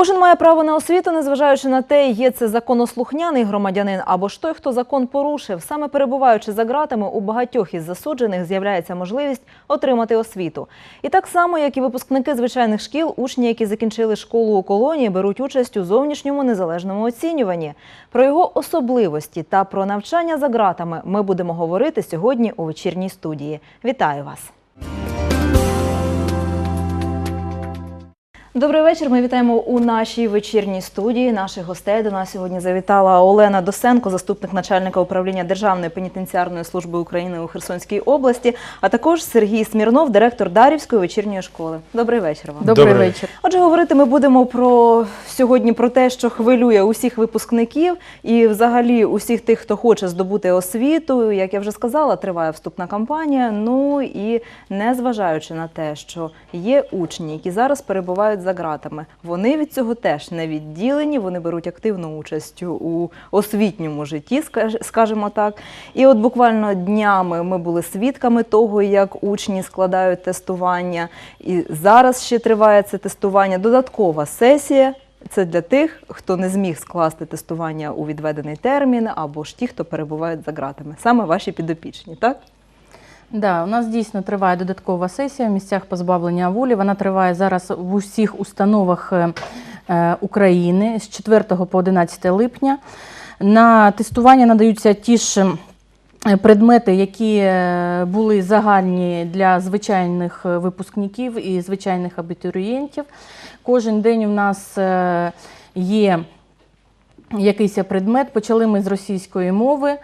Кожен має право на освіту, незважаючи на те, є це законослухняний громадянин або ж той, хто закон порушив. Саме перебуваючи за ґратами, у багатьох із засуджених з'являється можливість отримати освіту. І так само, як і випускники звичайних шкіл, учні, які закінчили школу у колонії, беруть участь у зовнішньому незалежному оцінюванні. Про його особливості та про навчання за ґратами ми будемо говорити сьогодні у вечірній студії. Вітаю вас! Добрий вечір. Ми вітаємо у нашій вечірній студії. Наших гостей до нас сьогодні завітала Олена Досенко, заступник начальника управління Державної пенітенціарної служби України у Херсонській області, а також Сергій Смірнов, директор Дарівської вечірньої школи. Добрий вечір вам. Добрий вечір. Отже, говорити ми будемо про сьогодні про те, що хвилює усіх випускників і взагалі усіх тих, хто хоче здобути освіту. Як я вже сказала, триває вступна кампанія. Ну і незважаючи на те, що є учні, які зараз перебувають за ґратами, вони від цього теж не відділені. Вони беруть активну участь у освітньому житті, скажімо так. І от буквально днями ми були свідками того, як учні складають тестування. І зараз ще триває це тестування. Додаткова сесія. Це для тих, хто не зміг скласти тестування у відведений термін, або ж ті, хто перебувають за ґратами. Саме ваші підопічні, так? Да, у нас дійсно триває додаткова сесія в місцях позбавлення волі. Вона триває зараз в усіх установах е, е, України з 4 по 11 липня. На тестування надаються ті ж е, предмети, які були загальні для звичайних випускників і звичайних абітурієнтів. Кожен день у нас є якийсь предмет. Почали ми з російської мови.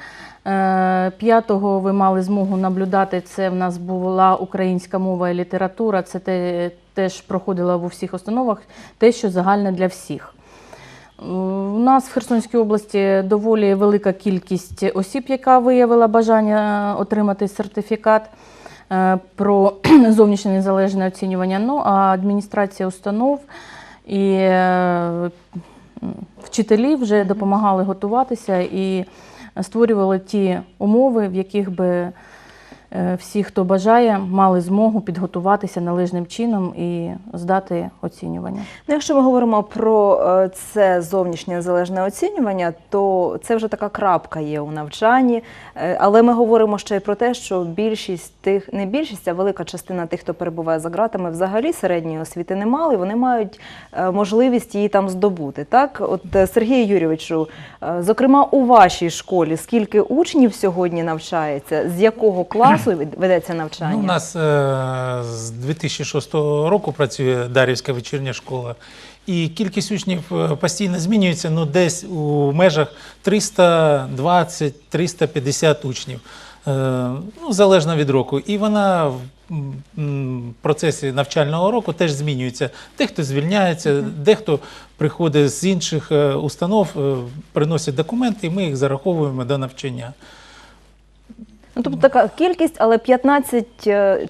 Е, П'ятого ви мали змогу наблюдати. Це в нас була українська мова і література. Це те, теж проходило в усіх установах, те, що загальне для всіх. У нас в Херсонській області доволі велика кількість осіб, яка виявила бажання отримати сертифікат е, про зовнішнє незалежне оцінювання. Ну а адміністрація установ і е, вчителі вже допомагали готуватися і створювали ті умови, в яких би всі, хто бажає, мали змогу підготуватися належним чином і здати оцінювання. Ну, якщо ми говоримо про е, це зовнішнє незалежне оцінювання, то це вже така крапка є у навчанні. Е, Але ми говоримо ще й про те, що більшість тих, не більшість, а велика частина тих, хто перебуває за ґратами, взагалі середньої освіти не мали. Вони мають е, можливість її там здобути. Так, от е, Сергію Юрійовичу, е, зокрема у вашій школі, скільки учнів сьогодні навчається, з якого класу ведеться навчання? Ну, у нас е, з 2006 року працює Дарівська вечірня школа. І кількість учнів е, постійно змінюється, ну десь у межах 320-350 учнів, е, ну, залежно від року. І вона в процесі навчального року теж змінюється. Дехто звільняється, дехто приходить з інших е, установ, е, приносять документи, і ми їх зараховуємо до навчання. Ну, тобто така кількість, але 15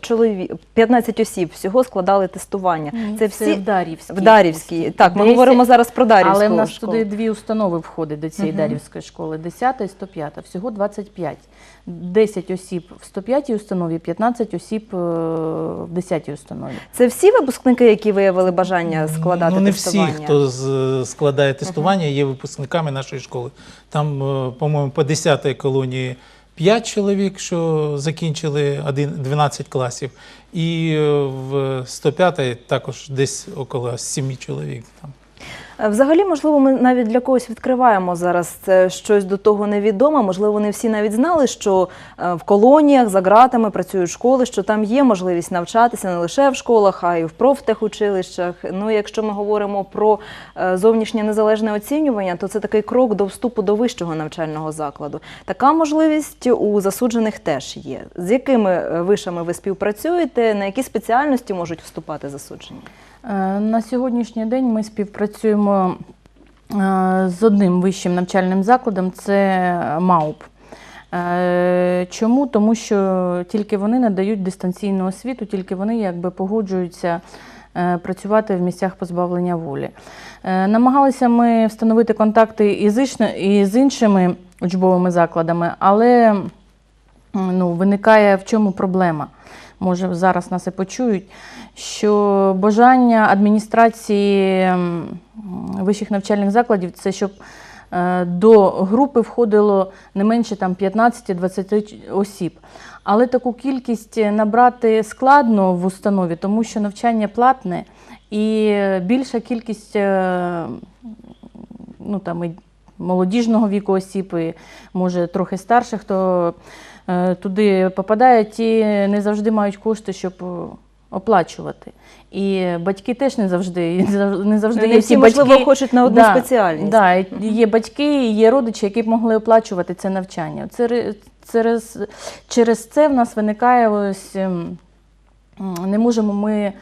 чоловік, 15 осіб всього складали тестування. це всі в Дарівській. в Дарівській. Так, ми 10, говоримо зараз про Дарівську Але в нас школу. туди дві установи входять до цієї. Дарівської школи: 10 і 105, всього 25. 10 осіб в 105 установі, 15 осіб е, в 10 установі. Це всі випускники, які виявили бажання складати ну, не тестування? всі, хто з- складає тестування, є випускниками нашої школи. Там, е, по-моєму, по 10-й колонії 5 чоловік, що закінчили один- 12 класів, і е, в 105-й також десь около 7 чоловік. Там. Е, Взагалі, можливо, ми навіть для когось відкриваємо зараз це щось до того невідоме. Можливо, не всі навіть знали, що е, в колоніях за ґратами працюють школи, що там є можливість навчатися не лише в школах, а й в профтехучилищах. Ну, якщо ми говоримо про е, зовнішнє незалежне оцінювання, то це такий крок до вступу до вищого навчального закладу. Така можливість у засуджених теж є. З якими е, вишами ви співпрацюєте? На які спеціальності можуть вступати засуджені? Е, На сьогоднішній день ми співпрацюємо е, з одним вищим навчальним закладом це МАУП. Е, Чому? Тому що тільки вони надають дистанційну освіту, тільки вони якби погоджуються працювати в місцях позбавлення волі. Намагалися ми встановити контакти і з іншими учбовими закладами, але ну, виникає в чому проблема. Може зараз нас і почують, що бажання адміністрації вищих навчальних закладів це щоб е, до групи входило не менше там 15-20 осіб. Але таку кількість набрати складно в установі, тому що навчання платне і більша кількість е, ну, там, і молодіжного віку осіб, і, може трохи старших, хто е, туди попадає, ті не завжди мають кошти, щоб е, оплачувати. І батьки теж не завжди, не завжди, не завжди є всі, ті можливо, хочуть на одну спеціальність. Да, є батьки, є родичі, які б могли оплачувати це навчання. Це, через, через це в нас виникає ось ем, не можемо ми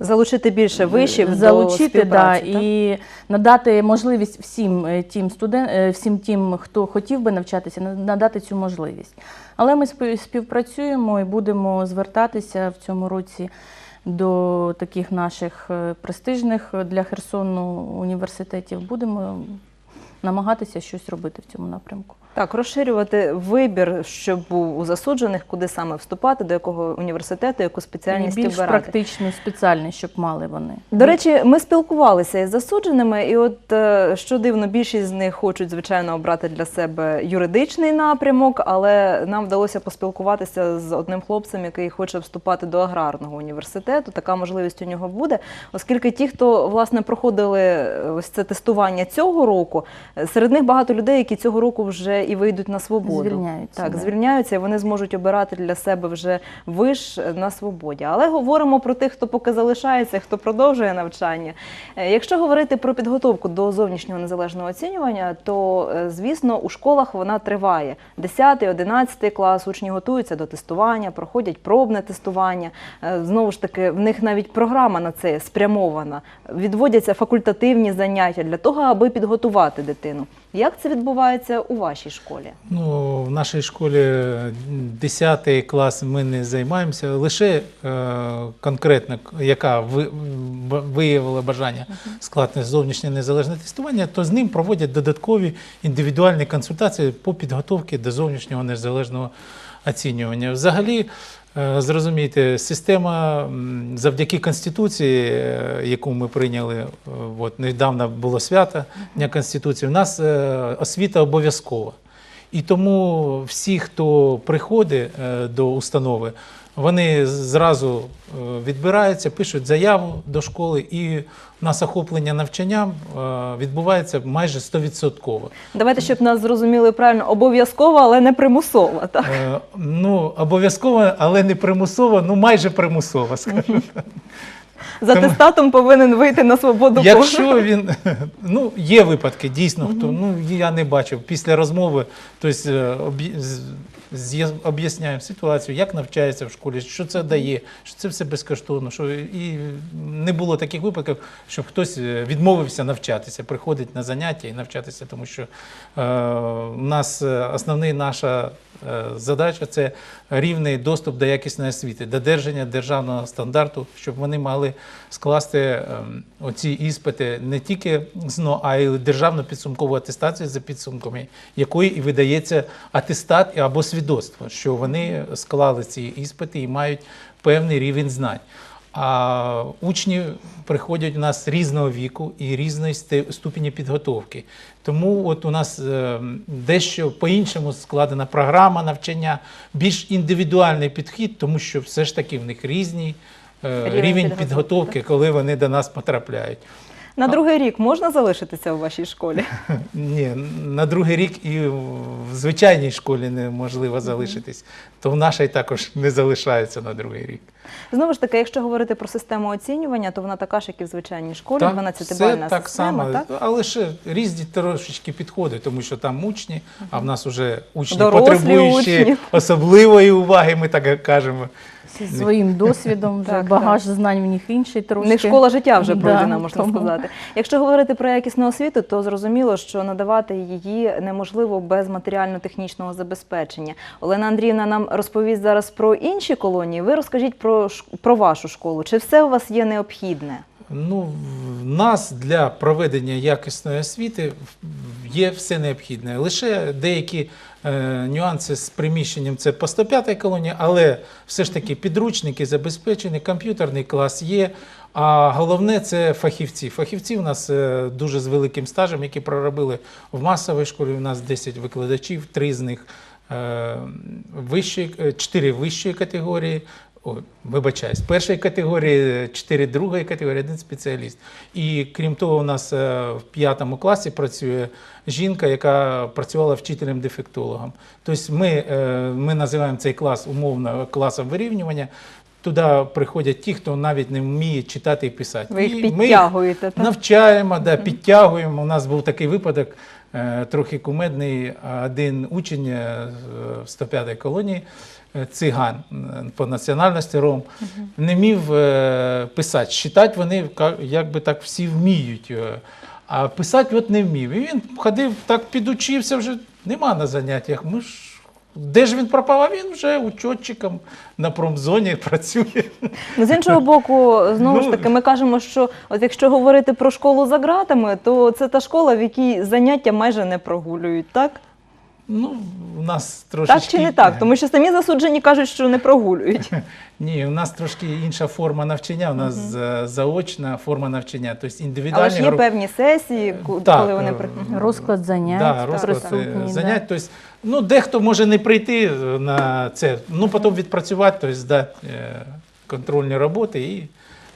Залучити більше вишів до залучити да, так? і надати можливість всім е, тим студен... всім тим, хто хотів би навчатися, на- надати цю можливість. Але ми спів- співпрацюємо і будемо звертатися в цьому році до таких наших е, престижних для Херсону університетів. Будемо намагатися щось робити в цьому напрямку. Так, розширювати вибір, щоб був у засуджених, куди саме вступати, до якого університету, яку І спеціальність більш обирати. практичну спеціальність, щоб мали вони. До речі, ми спілкувалися із засудженими, і от е, що дивно, більшість з них хочуть, звичайно, обрати для себе юридичний напрямок, але нам вдалося поспілкуватися з одним хлопцем, який хоче вступати до аграрного університету. Така можливість у нього буде, оскільки ті, хто власне проходили е, ось це тестування цього року, е, серед них багато людей, які цього року вже і вийдуть на свободу. Звільняються, Так, да. звільняються, і вони зможуть обирати для себе вже виш на свободі. Але говоримо про тих, хто поки залишається, хто продовжує навчання. Е, Якщо говорити про підготовку до зовнішнього незалежного оцінювання, то е, звісно у школах вона триває. 10, 11 клас учні готуються до тестування, проходять пробне тестування. Е, Знову ж таки, в них навіть програма на це спрямована. Відводяться факультативні заняття для того, аби підготувати дитину. Як це відбувається у вашій школі? Ну, в нашій школі 10 клас ми не займаємося, лише е, конкретно, яка ви, виявила бажання складне зовнішнє незалежне тестування, то з ним проводять додаткові індивідуальні консультації по підготовці до зовнішнього незалежного оцінювання. Взагалі, е, зрозумійте, система завдяки Конституції, е, яку ми прийняли, е, от недавно було свято Дня Конституції, у нас освіта обов'язкова. І тому всі, хто приходить до установи, вони зразу е, відбираються, пишуть заяву до школи, і у нас охоплення навчанням е, відбувається майже 100%. Давайте, щоб нас зрозуміли правильно, обов'язково, але не примусово. Так? Е, Ну, обов'язково, але не примусово, ну майже примусово, скажімо. За Тому- тестатом повинен вийти на свободу. Якщо він ну є випадки, дійсно, хто ну я не бачив після розмови, тобто об'ясняємо ситуацію, як навчається в школі, що це дає, що це все безкоштовно. Що і не було таких випадків, щоб хтось е, відмовився навчатися, приходить на заняття і навчатися, тому що е, у нас е, основна наша е, задача це рівний доступ до якісної освіти, додержання державного стандарту, щоб вони мали скласти ем, оці іспити не тільки ЗНО, а й державну підсумкову атестацію за підсумками, якої і видається атестат або свідоцтво, що вони склали ці іспити і мають певний рівень знань. А учні приходять у нас різного віку і різної ступені підготовки. Тому от у нас е, дещо по-іншому складена програма навчання, більш індивідуальний підхід, тому що все ж таки в них різний е, Рівень підготовки, коли вони до нас потрапляють. На другий рік можна залишитися у вашій школі? Ні, на другий рік і в звичайній школі неможливо залишитись, то в нашій також не залишається на другий рік. Знову ж таки, якщо говорити про систему оцінювання, то вона така ж, як і в звичайній школі, Так, 12-бальна все так само, так? але ще різні трошечки підходи, тому що там учні, а в нас вже учні Дорослі потребуючі учні. особливої уваги, ми так кажемо. Зі своїм досвідом, вже Так, багаж знань в них інший трошки. Не школа життя вже Да, можна тому. сказати. Якщо говорити про якісну освіту, то зрозуміло, що надавати її неможливо без матеріально-технічного забезпечення. Олена Андріївна нам розповість зараз про інші колонії. Ви розкажіть про, про вашу школу. Чи все у вас є необхідне? Ну, в нас для проведення якісної освіти є все необхідне. Лише деякі нюанси з приміщенням це по 105 колонії, але все ж таки підручники забезпечені, комп'ютерний клас є. А головне це фахівці. Фахівці у нас е, дуже з великим стажем, які проробили в масовій школі. У нас 10 викладачів, три з них е, вищої, е, чотири вищої категорії. О, вибачаюсь, першої категорії, чотири другої категорії, один спеціаліст. І крім того, у нас е, в п'ятому класі працює жінка, яка працювала вчителем-дефектологом. Тобто ми, е, ми називаємо цей клас умовно класом вирівнювання. Туди приходять ті, хто навіть не вміє читати і писати. Ви їх І ми підтягуєте. так? Навчаємо, да, підтягуємо. У нас був такий випадок, е, трохи кумедний. Один учень е, з 105-ї колонії, е, циган е, по національності ром, не міг е, писати. Читати вони ка- якби так всі вміють. е, А писати от не вмів. І він ходив, так підучився, вже нема на заняттях. Ми ж де ж він пропав? А він вже учетчиком на промзоні працює. Ну, з іншого боку, знову ж Ну, таки, ми кажемо, що от якщо говорити про школу за ґратами, то це та школа, в якій заняття майже не прогулюють, так? Ну, у нас трошечки... Так чи не так? Тому що самі засуджені кажуть, що не прогулюють. Ні, у нас трошки інша форма навчання, у нас за- заочна форма навчання, тобто Але ж є групи. певні сесії, ку- Так, коли вони е, при- Розклад занять, Да, розклад е, присутній. занять. Тобто, ну, дехто може не прийти е, на це, ну потім відпрацювати, тобто здати е, контрольні роботи і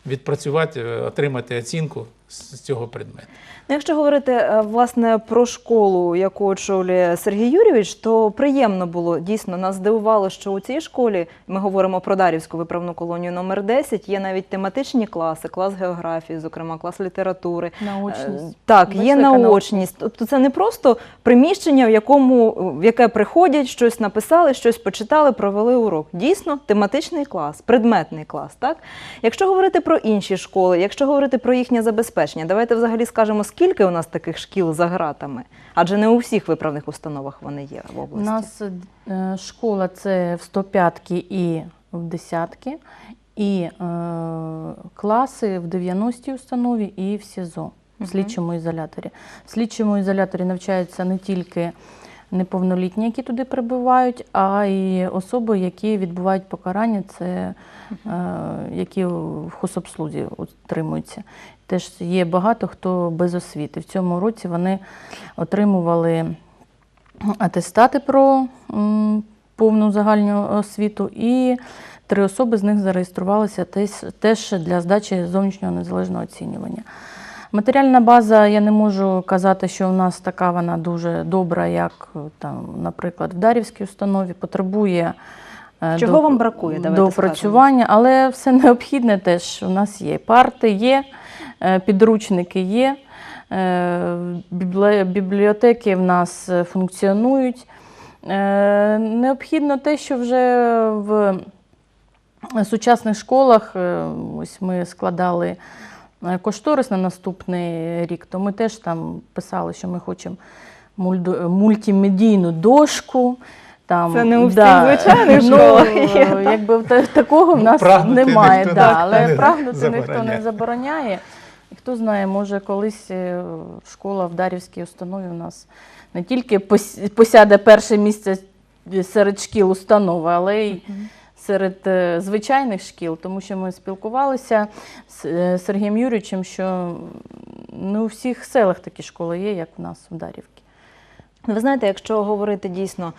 відпрацювати, е, отримати оцінку з цього предмету. Ну, Якщо говорити е, власне про школу, яку очолює Сергій Юрійович, то приємно було дійсно нас здивувало, що у цій школі ми говоримо про Дарівську виправну колонію номер 10, Є навіть тематичні класи, клас географії, зокрема клас літератури. Наочність. Е, Так, є Висока наочність. Тобто це не просто приміщення, в якому в яке приходять, щось написали, щось почитали, провели урок. Дійсно, тематичний клас, предметний клас. Так, якщо говорити про інші школи, якщо говорити про їхнє забезпечення, давайте взагалі скажемо, скільки у нас таких шкіл за гратами, адже не у всіх виправних установах вони є в У області. нас е, школа це в 105 і в 10 і е, класи в 90-й установі і в СІЗО, в слідчому ізоляторі. В слідчому ізоляторі навчаються не тільки неповнолітні, які туди прибувають, а й особи, які відбувають покарання, це е, які в хозобслузі утримуються. Теж є багато хто без освіти. В цьому році вони отримували атестати про повну загальну освіту, і три особи з них зареєструвалися теж для здачі зовнішнього незалежного оцінювання. Матеріальна база, я не можу казати, що у нас така вона дуже добра, як там, наприклад, в Дарівській установі, потребує. е, Чого вам бракує? Давайте до опрацювання, але все необхідне теж у нас є. Парти є, е, підручники є, е, бібліотеки в нас е, функціонують. Е, Необхідно те, що вже в сучасних школах, е, ось ми складали е, кошторис на наступний рік, то ми теж там писали, що ми хочемо мульду- мультимедійну дошку. Там, Це не у всіх звичайних ну, школах е, є. Якби та- такого в Ну, нас прагнути немає, ніхто да, але не прагнути ніхто не забороняє. І хто знає, може колись е, школа в Дарівській установі у нас не тільки посяде перше місце серед шкіл установи, але й серед е, звичайних шкіл, тому що ми спілкувалися з е, Сергієм Юрійовичем, що не у всіх селах такі школи є, як у нас у Дарівці. Ви знаєте, якщо говорити дійсно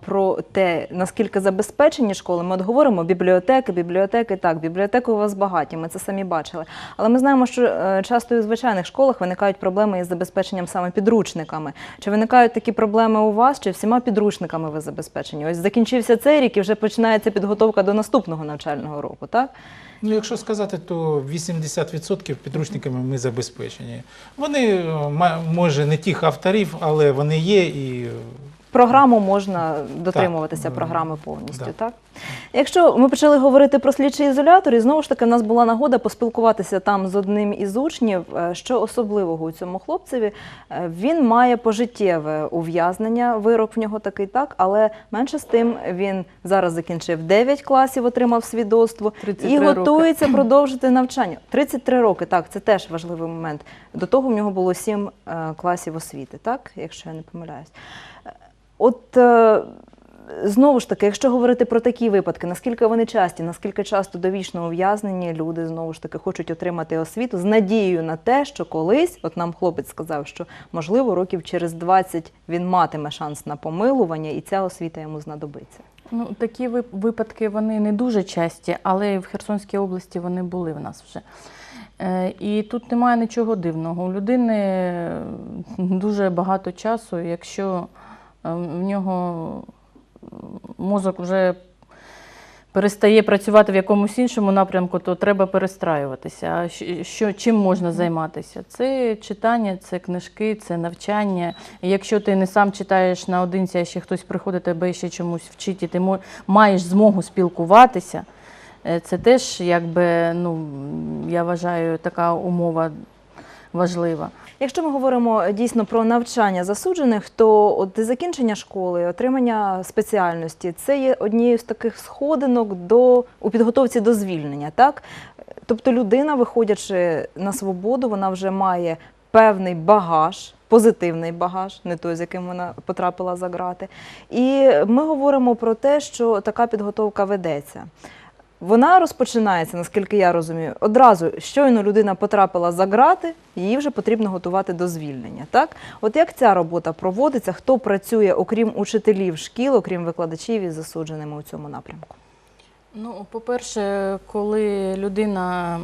про те, наскільки забезпечені школи, ми от говоримо бібліотеки, бібліотеки, так, бібліотеки у вас багаті, ми це самі бачили. Але ми знаємо, що е, часто в звичайних школах виникають проблеми із забезпеченням саме підручниками. Чи виникають такі проблеми у вас, чи всіма підручниками ви забезпечені? Ось закінчився цей рік і вже починається підготовка до наступного навчального року, так? Ну, якщо сказати, то 80% підручниками ми забезпечені. Вони, е, може, не тих авторів, але вони є і програму можна дотримуватися Так. програми повністю, Да. так? Якщо ми почали говорити про слідчий ізолятор, і знову ж таки в нас була нагода поспілкуватися там з одним із учнів, е, що особливого у цьому хлопцеві, Е, він має пожиттєве ув'язнення, вирок в нього такий так, але менше з тим він зараз закінчив 9 класів, отримав свідоцтво 33 і роки. готується продовжити навчання. 33 роки, так, це теж важливий момент. До того в нього було 7 е, класів освіти, так, якщо я не помиляюсь. От е, знову ж таки, якщо говорити про такі випадки, наскільки вони часті, наскільки часто довічно ув'язнені люди знову ж таки хочуть отримати освіту з надією на те, що колись, от нам хлопець сказав, що можливо років через 20 він матиме шанс на помилування, і ця освіта йому знадобиться. Ну, такі випадки вони не дуже часті, але в Херсонській області вони були в нас вже. Е, І тут немає нічого дивного. У людини е, дуже багато часу, якщо в нього мозок вже перестає працювати в якомусь іншому напрямку, то треба перестраюватися. А що, чим можна займатися? Це читання, це книжки, це навчання. І якщо ти не сам читаєш наодинці, а ще хтось приходить тебе ще чомусь вчить, і ти маєш змогу спілкуватися, е, це теж, якби, ну, я вважаю, така умова важлива. Якщо ми говоримо е, дійсно про навчання засуджених, то от закінчення школи, отримання спеціальності це є однією з таких сходинок до у підготовці до звільнення, так? Тобто людина, виходячи на свободу, вона вже має певний багаж. Позитивний багаж, не той, з яким вона потрапила за грати. І ми говоримо про те, що така підготовка ведеться. Вона розпочинається, наскільки я розумію, одразу щойно людина потрапила за грати, її вже потрібно готувати до звільнення. Так, от як ця робота проводиться, хто працює, окрім учителів шкіл, окрім викладачів із засудженими у цьому напрямку? Ну, по-перше, коли людина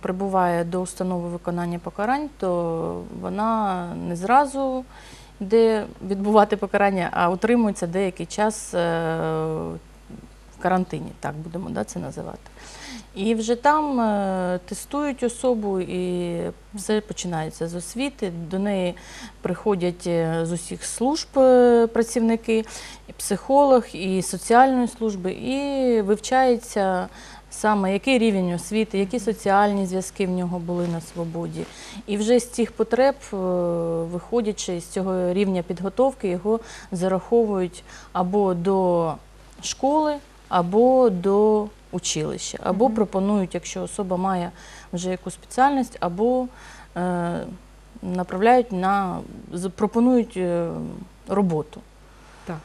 прибуває до установи виконання покарань, то вона не зразу йде відбувати покарання, а утримується деякий час е, карантині, так будемо да, це називати. І вже там е, тестують особу, і все починається з освіти. До неї приходять е, з усіх служб е, працівники, і психолог, і соціальної служби, і вивчається саме який рівень освіти, які соціальні зв'язки в нього були на свободі. І вже з цих потреб, виходячи з цього рівня підготовки, його зараховують або до школи, або до училища, або Мгм. пропонують, якщо особа має вже якусь спеціальність, або е, направляють на пропонують е, роботу. Так.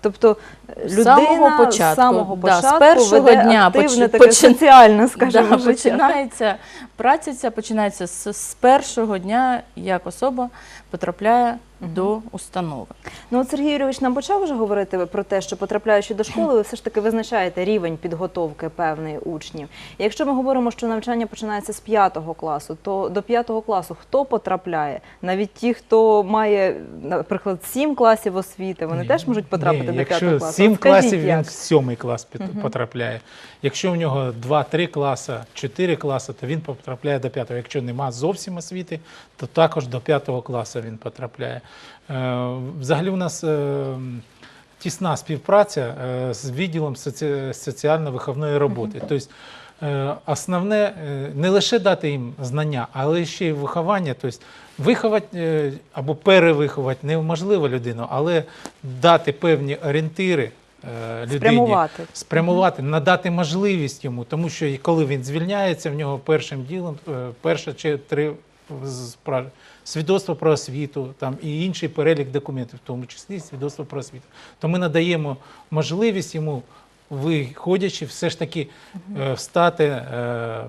Тобто е, З людина самого початку, самого да, з першого веде дня активне поч- таке соціальне, скажімо, да, життя. починається праця ця починається з, з першого дня, як особа потрапляє. До установи. Ну, от Сергій Юрійович нам почав вже говорити про те, що потрапляючи до школи, ви все ж таки визначаєте рівень підготовки певної учнів. Якщо ми говоримо, що навчання починається з п'ятого класу, то до п'ятого класу хто потрапляє? Навіть ті, хто має, наприклад, сім класів освіти, вони Ні, теж можуть потрапити ні, до якщо п'ятого класу. Сім От скажіть, класів він в сьомий клас під- потрапляє. Якщо в нього 2-3 класи, 4 класи, то він потрапляє до п'ятого. Якщо нема зовсім освіти, то також до п'ятого класу він потрапляє. Е, Взагалі у нас е, тісна співпраця е, з відділом соціально-виховної роботи. Тобто основне не лише дати їм знання, але ще й виховання. Тобто виховати або перевиховати неможливо людину, але дати певні орієнтири людині. Спрямувати. Спрямувати, надати можливість йому, тому що коли він звільняється, в нього першим ділом, перше чи три свідоцтво про освіту, там і інший перелік документів, в тому числі свідоцтво про освіту. То ми надаємо можливість йому, виходячи, все ж таки е, встати е,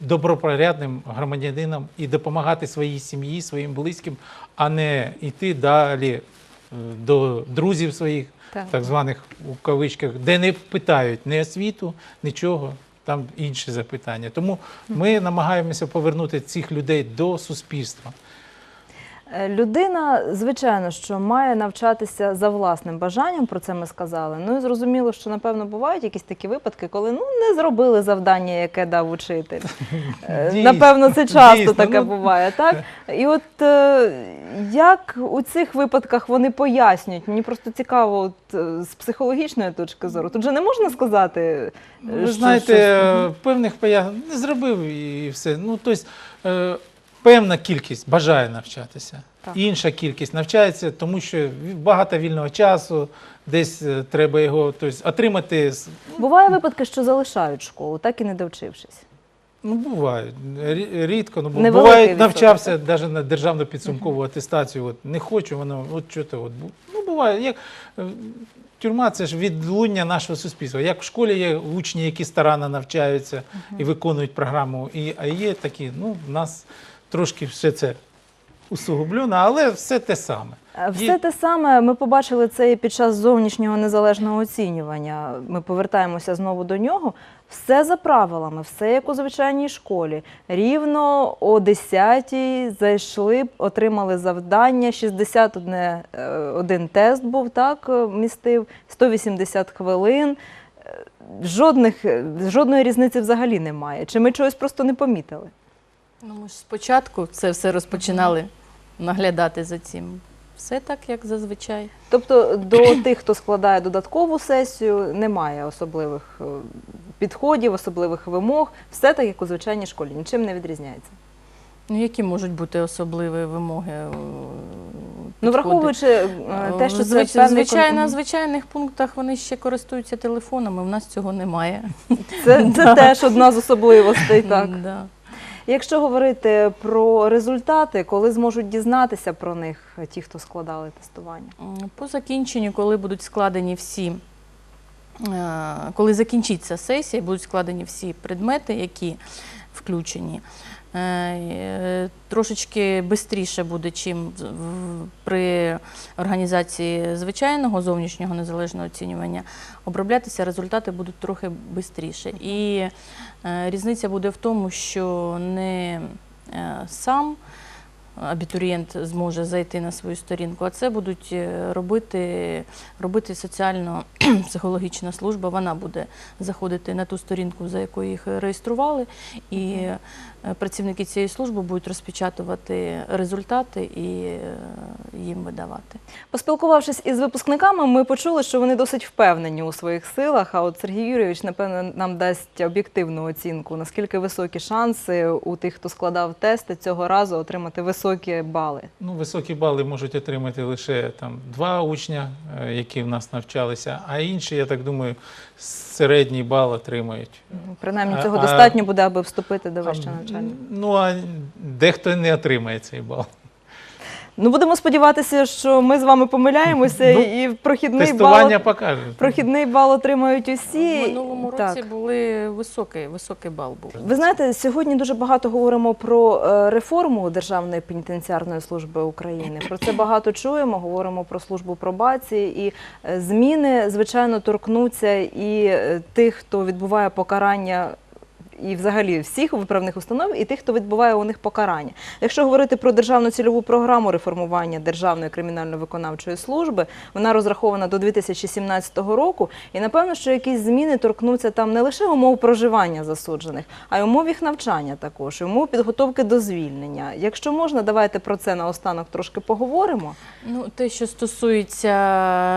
добропорядним громадянином і допомагати своїй сім'ї, своїм близьким, а не йти далі е, до друзів своїх, Так. так званих у кавичках, де не питають ні освіту, нічого. Там інші запитання. Тому ми намагаємося повернути цих людей до суспільства. Е, Людина, звичайно, що має навчатися за власним бажанням, про це ми сказали. Ну і зрозуміло, що напевно бувають якісь такі випадки, коли ну не зробили завдання, яке дав учитель. Е, Дійсно, Напевно, це часто дійсно. таке Ну, буває, так? І от е, як у цих випадках вони пояснюють? Мені просто цікаво, от з психологічної точки зору. Тут же не можна сказати. Ви що- знаєте, що- е, певних пояснень не зробив і все. Ну, тобто, певна кількість бажає навчатися. Так. Інша кількість навчається, тому що багато вільного часу, десь е, треба його тобто, отримати. Буває випадки, що залишають школу, так і не довчившись. Ну, буває. Рідко. Ну, Невеликий буває, навчався навіть на державну підсумкову атестацію. От, не хочу, воно, от що то. От, ну, буває. Як, е, тюрма це ж відлуння нашого суспільства. Як в школі є учні, які старанно навчаються і виконують програму, і, а є такі, ну, в нас трошки все це усугублено, але все те саме. Е, Все те саме ми побачили це і під час зовнішнього незалежного оцінювання. Ми повертаємося знову до нього. Все за правилами, все як у звичайній школі. Рівно о 10-й зайшли, отримали завдання. 61 е, один тест був, так, е, містив, 180 хвилин. Жодних, жодної різниці взагалі немає. Чи ми чогось просто не помітили? Ну, ми ж спочатку це все розпочинали наглядати за цим. Все так, як зазвичай. Тобто до тих, хто складає додаткову сесію, немає особливих е, підходів, особливих вимог. Все так, як у звичайній школі, нічим не відрізняється. Ну, які можуть бути особливі вимоги? е, Ну, підходи? враховуючи е, те, що це Звич- певний звичайно, кон- на звичайних пунктах вони ще користуються телефонами, у нас цього немає. це, це теж одна з особливостей. Так. Да. Якщо говорити про результати, коли зможуть дізнатися про них ті, хто складали тестування? По закінченню, коли будуть складені всі, е, коли закінчиться сесія, будуть складені всі предмети, які включені. Е, е, Трошечки швидше буде, чим при організації звичайного зовнішнього незалежного оцінювання. Оброблятися результати будуть трохи швидше. І е, різниця буде в тому, що не сам абітурієнт зможе зайти на свою сторінку, а це будуть е, робити, робити соціально-психологічна служба. Вона буде заходити на ту сторінку, за якою їх реєстрували, і е, працівники цієї служби будуть розпечатувати результати і е, їм видавати. Поспілкувавшись із випускниками, ми почули, що вони досить впевнені у своїх силах. А от Сергій Юрійович, напевно, нам дасть об'єктивну оцінку, наскільки високі шанси у тих, хто складав тести цього разу отримати високі бали. Ну, високі бали можуть отримати лише там два учня, е, які в нас навчалися, а інші, я так думаю, середній бал отримають. Принаймні цього а- достатньо буде, аби вступити до вищого навчання. Ну, а дехто не отримає цей бал. Ну будемо сподіватися, що ми з вами помиляємося, Ну, і прохідний бал, покаже. прохідний бал отримають усі. В минулому році Так. були високий, високий бал був. Ви знаєте, сьогодні дуже багато говоримо про е, реформу Державної пенітенціарної служби України. Про це багато чуємо. Говоримо про службу пробації, і е, зміни, звичайно, торкнуться і е, тих, хто відбуває покарання. І взагалі всіх виправних установ, і тих, хто відбуває у них покарання. Якщо говорити про державну цільову програму реформування Державної кримінально-виконавчої служби, вона розрахована до 2017 року. І напевно, що якісь зміни торкнуться там не лише умов проживання засуджених, а й умов їх навчання також, умов підготовки до звільнення. Якщо можна, давайте про це наостанок трошки поговоримо. Ну, те, що стосується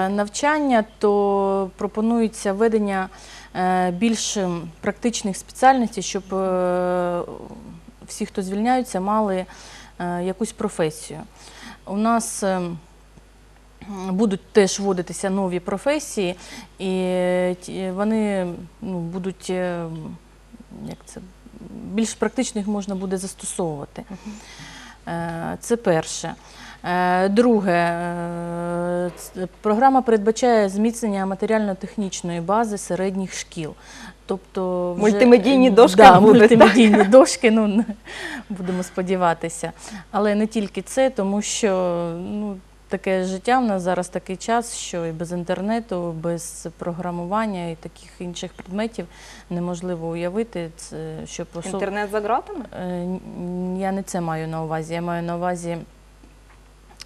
навчання, то пропонується введення е, більш ем, практичних спеціальностей, щоб е, всі, хто звільняються, мали е, якусь професію. У нас будуть теж вводитися нові професії, і е, вони ну, будуть е, як це, більш практично їх можна буде застосовувати. Е, Це перше. Е, Друге, е, програма передбачає зміцнення матеріально-технічної бази середніх шкіл. Тобто вже- Мультимедійні дошки да, будуть, так? дошки, ну будемо сподіватися. Але не тільки це, тому що ну, таке життя в нас зараз такий час, що і без інтернету, без програмування і таких інших предметів неможливо уявити, це, щоб особ... Інтернет за ґратами? Е, Я не це маю на увазі. Я маю на увазі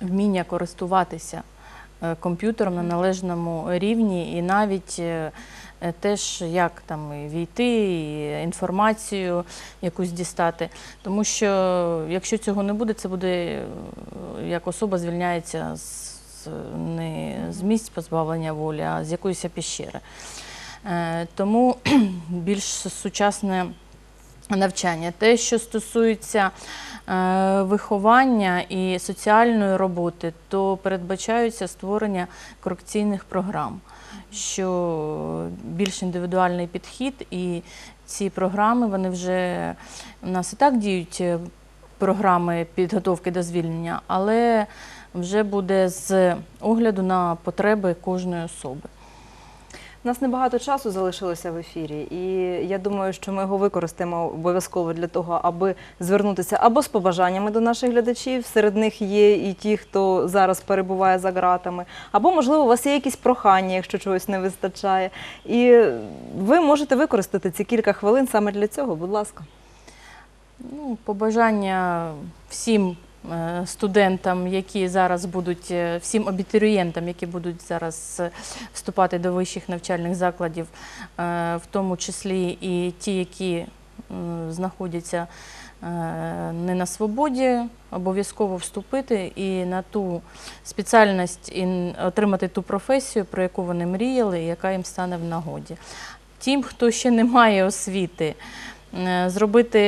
вміння користуватися е, комп'ютером на належному рівні і навіть е, теж як там і війти, і інформацію якусь дістати. Тому що якщо цього не буде, це буде як особа звільняється з, не з місць позбавлення волі, а з якоїсь піщери. Е, Тому більш сучасне навчання. Те, що стосується е, виховання і соціальної роботи, то передбачаються створення корекційних програм, що більш індивідуальний підхід, і ці програми вони вже у нас і так діють е, програми підготовки до звільнення, але вже буде з огляду на потреби кожної особи. У нас небагато часу залишилося в ефірі, і я думаю, що ми його використаємо обов'язково для того, аби звернутися або з побажаннями до наших глядачів. Серед них є і ті, хто зараз перебуває за ґратами, або, можливо, у вас є якісь прохання, якщо чогось не вистачає. І ви можете використати ці кілька хвилин саме для цього. Будь ласка. Ну, побажання всім е, студентам, які зараз будуть, е, всім абітурієнтам, які будуть зараз е, вступати до вищих навчальних закладів, в тому числі і ті, які знаходяться не на свободі, обов'язково вступити і на ту спеціальність і отримати ту професію, про яку вони мріяли, яка їм стане в нагоді. Тим, хто ще не має освіти, зробити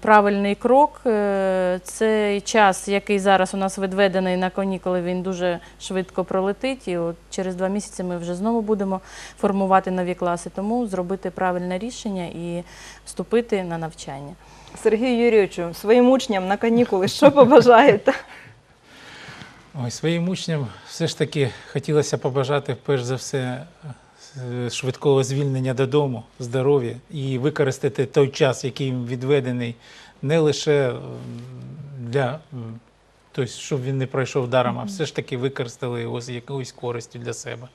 правильний крок. е, Цей час, який зараз у нас відведений на канікули, він дуже швидко пролетить. І от через два місяці ми вже знову будемо формувати нові класи. Тому зробити правильне рішення і вступити на навчання. Сергію Юрійовичу, своїм учням на канікули, що побажаєте? Ой, своїм учням все ж таки хотілося побажати перш за все е, швидкого звільнення додому, здоров'я і використати той час, який їм відведений, не лише для тобто, щоб він не пройшов даром, а все ж таки використали його з якоюсь користю для себе.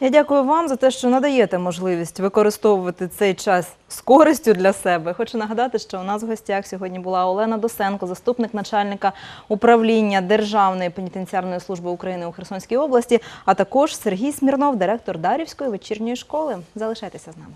Я дякую вам за те, що надаєте можливість використовувати цей час з користю для себе. Хочу нагадати, що у нас в гостях сьогодні була Олена Досенко, заступник начальника управління Державної пенітенціарної служби України у Херсонській області, а також Сергій Смірнов, директор Дарівської вечірньої школи. Залишайтеся з нами.